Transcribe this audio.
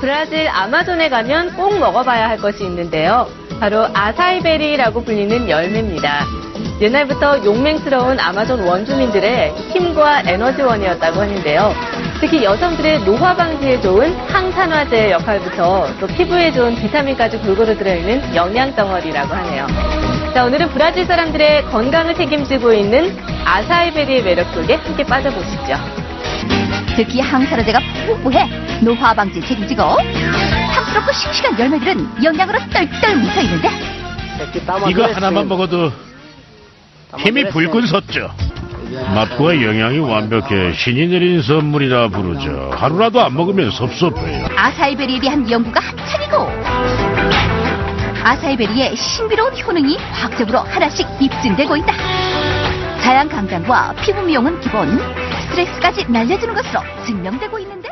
브라질 아마존에 가면 꼭 먹어봐야 할 것이 있는데요. 바로 아사이베리라고 불리는 열매입니다. 옛날부터 용맹스러운 아마존 원주민들의 힘과 에너지원이었다고 하는데요. 특히 여성들의 노화 방지에 좋은 항산화제 역할부터 또 피부에 좋은 비타민까지 골고루 들어있는 영양 덩어리라고 하네요. 자, 오늘은 브라질 사람들의 건강을 책임지고 있는 아사이베리의 매력 속에 함께 빠져보시죠. 특히 항산화제가 풍부해 노화 방지 책임지고 탐스럽고 싱싱한 열매들은 영양으로 똘똘 뭉쳐있는데 이거 하나만 먹어도 힘이 불끈 섰죠. 맛과 영양이 완벽해 신이 내린 선물이라 부르죠. 하루라도 안 먹으면 섭섭해요. 아사이베리에 대한 연구가 한창이고 아사이베리의 신비로운 효능이 과학적으로 하나씩 입증되고 있다. 자양 강장과 피부 미용은 기본, 스 트레스까지 날려주는 것으로 증명되고 있는데